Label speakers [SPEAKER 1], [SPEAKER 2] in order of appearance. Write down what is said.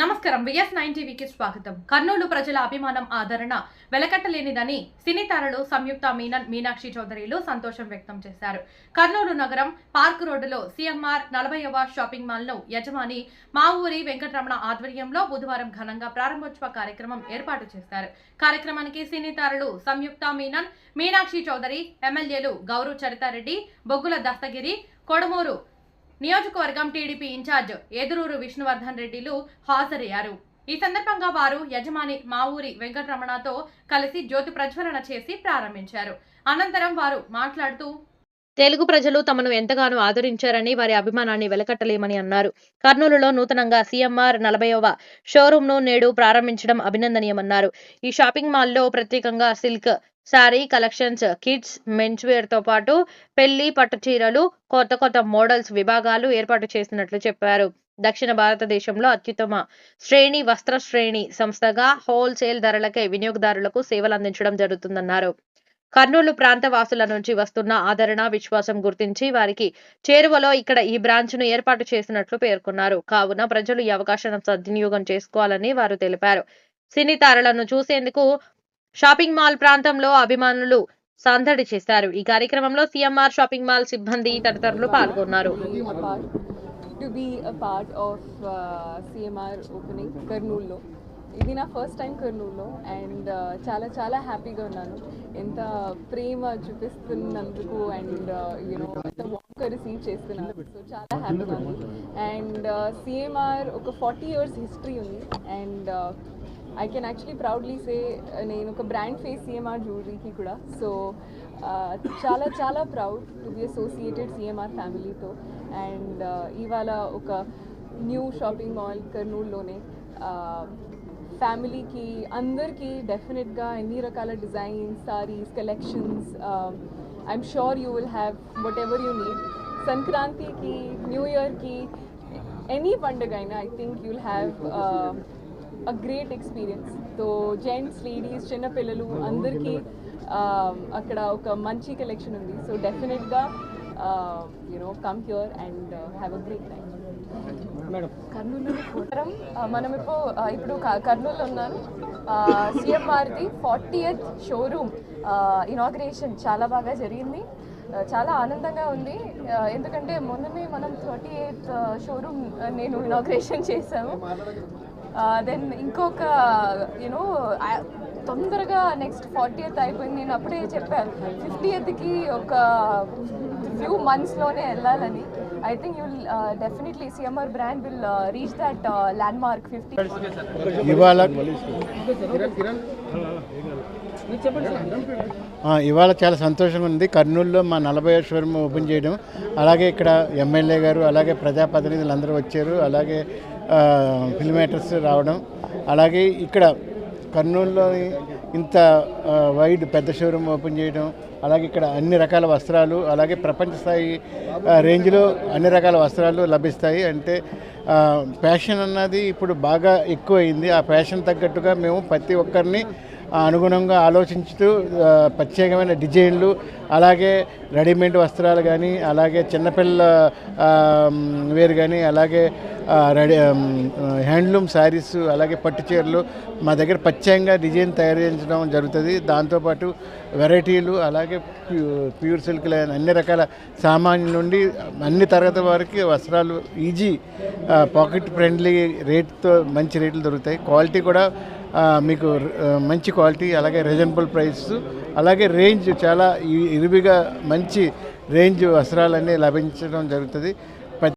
[SPEAKER 1] నమస్కారం. VS nine టీవీకి స్వాగతం. కర్నూలు ప్రజల అభిమానం ఆదరణ వెలకట్టలేనిదని సినీ తారలు సంయుక్త మీనన్ మీనాక్షి చౌదరిలు సంతోషం వ్యక్తం చేశారు. కర్నూలు నగరం పార్క్ రోడ్డులో సీఎంఆర్ నలభైవ షాపింగ్ మాల్ను యజమాని మా ఊరి వెంకటరమణ ఆధ్వర్యంలో బుధవారం ఘనంగా ప్రారంభోత్సవ కార్యక్రమం ఏర్పాటు చేశారు. కార్యక్రమానికి సినీ తారలు సంయుక్త మీనన్ మీనాక్షి చౌదరి ఎమ్మెల్యేలు గౌరవ్ చరితారెడ్డి బొగ్గుల దస్తగిరి కొడమూరు నియోజకవర్గం టీడీపీ ఇన్ఛార్జ్ ఎదురూరు విష్ణువర్ధన్ రెడ్డిలు హాజరయ్యారు. ఈ సందర్భంగా వారు యజమాని మా ఊరి వెంకటరమణతో కలిసి జ్యోతి ప్రజ్వలన చేసి ప్రారంభించారు. అనంతరం వారు మాట్లాడుతూ తెలుగు ప్రజలు తమను ఎంతగానో ఆదరించారని వారి అభిమానాన్ని వెలకట్టలేమని అన్నారు. కర్నూలులో నూతనంగా సీఎంఆర్ నలభైవ షోరూమ్ను నేడు ప్రారంభించడం అభినందనీయమన్నారు. ఈ షాపింగ్ మాల్లో ప్రత్యేకంగా silk sari collections kids mens వేర్తో పాటు పెళ్ళి పట్టు చీరలు కొత్త కొత్త మోడల్స్ విభాగాలు ఏర్పాటు చేసినట్లు చెప్పారు. దక్షిణ భారతదేశంలో అత్యుత్తమ శ్రేణి వస్త్ర శ్రేణి సంస్థగా హోల్సేల్ ధరలకే వినియోగదారులకు సేవలు అందించడం జరుగుతుందన్నారు. కర్నూలు ప్రాంత వాసుల నుంచి వస్తున్న ఆదరణ విశ్వాసం గుర్తించి వారికి చేరువలో ఇక్కడ ఈ బ్రాంచ్ను ఏర్పాటు చేసినట్లు పేర్కొన్నారు. కావున ప్రజలు ఈ అవకాశం సద్వినియోగం చేసుకోవాలని వారు తెలిపారు. సినీ తారలను చూసేందుకు షాపింగ్ మాల్ ప్రాంతంలో అభిమానులు సందడి చేశారు. ఈ కార్యక్రమంలో సిఎంఆర్ షాపింగ్ మాల్ సిబ్బంది తదితరులు పాల్గొన్నారు.
[SPEAKER 2] To be a part of CMR opening కర్నూల్లో ఇది నా ఫస్ట్ టైం కర్నూల్లో అండ్ చాలా చాలా హ్యాపీగా ఉన్నాను. ఎంత ప్రేమ చూపిస్తున్నందుకు అండ్ యూనో ఎంత వామ్గా రిసీవ్ చేస్తున్నారు సో చాలా హ్యాపీగా ఉంది అండ్ సిఎంఆర్ ఒక ఫార్టీ ఇయర్స్ హిస్టరీ ఉంది. And I can actually proudly say నేను ఒక బ్రాండ్ ఫేస్ సిఎంఆర్ జ్యువెలరీకి కూడా. సో చాలా చాలా proud to be associated CMR ఫ్యామిలీతో అండ్ ఇవాళ ఒక న్యూ షాపింగ్ మాల్ కర్నూలులోనే ఫ్యామిలీకి అందరికీ డెఫినెట్గా ఎన్ని రకాల designs sarees collections I'm sure you will have whatever you need సంక్రాంతికి న్యూ ఇయర్కి ఎనీ పండుగ అయినా I think you'll have a great experience so gents ladies చిన్నపిల్లలు అందరికీ um, అక్కడ ఒక మంచి కలెక్షన్ ఉంది. సో డెఫినెట్గా you know come here and have a great time
[SPEAKER 3] madam. ఆ, మనం ఇప్పుడు ఇప్పుడు ఇప్పుడు క- కర్నూలులో Maruti forty eighth showroom inauguration చాలా బాగా జరిగింది. చాలా ఆనందంగా ఉంది. ఎందుకంటే మొన్ననే మనం థర్టీ ఎయిత్ షోరూమ్ నేను ఇనాగ్రేషన్ చేశాను దెన్ ఇంకొక యూనో తొందరగా నెక్స్ట్ ఫార్టీ ఎయిత్ అయిపోయింది. నేను అప్పుడే చెప్పాను ఫిఫ్టీ ఎయిత్కి ఒక ఫ్యూ మంత్స్లోనే వెళ్ళాలని. I think you'll definitely CMR brand will reach that landmark fifty
[SPEAKER 4] ఇవాళ ఇవాళ చాలా సంతోషంగా ఉంది. కర్నూలులో మా నలభై షోరూమ్ ఓపెన్ చేయడం. అలాగే ఇక్కడ ఎమ్మెల్యే గారు అలాగే ప్రజాప్రతినిధులు అందరూ వచ్చారు. అలాగే ఆ, ఫిల్మ్ మేటర్స్ రావడం. అలాగే ఇక్కడ కర్నూలులో ఇంత వైడ్ పెద్ద షోరూమ్ ఓపెన్ చేయడం. అలాగే ఇక్కడ అన్ని రకాల వస్త్రాలు అలాగే ప్రపంచ స్థాయి రేంజ్లో అన్ని రకాల వస్త్రాలు లభిస్తాయి. అంటే ఫ్యాషన్ అన్నది ఇప్పుడు బాగా ఎక్కువైంది. ఆ ఫ్యాషన్ తగ్గట్టుగా మేము ప్రతి ఒక్కరిని అనుగుణంగా ఆలోచించుతూ ప్రత్యేకమైన డిజైన్లు అలాగే రెడీమేడ్ వస్త్రాలు కానీ అలాగే చిన్నపిల్ల వేరు కానీ అలాగే రెడీ హ్యాండ్లూమ్ శారీస్ అలాగే పట్టు చీరలు మా దగ్గర ప్రత్యేకంగా డిజైన్ తయారు చేయించడం జరుగుతుంది. దాంతోపాటు వెరైటీలు అలాగే ప్యూ- ప్యూర్ సిల్క్ అన్ని రకాల సామాన్యుల నుండి అన్ని తరగతి వారికి వస్త్రాలు ఈజీ పాకెట్ ఫ్రెండ్లీ రేట్తో మంచి రేట్లు దొరుకుతాయి. క్వాలిటీ కూడా మీకు మంచి క్వాలిటీ అలాగే రీజనబుల్ ప్రైస్ అలాగే రేంజ్ చాలా ఇరువిగా మంచి రేంజ్ వస్త్రాలన్నీ లభించడం జరుగుతుంది.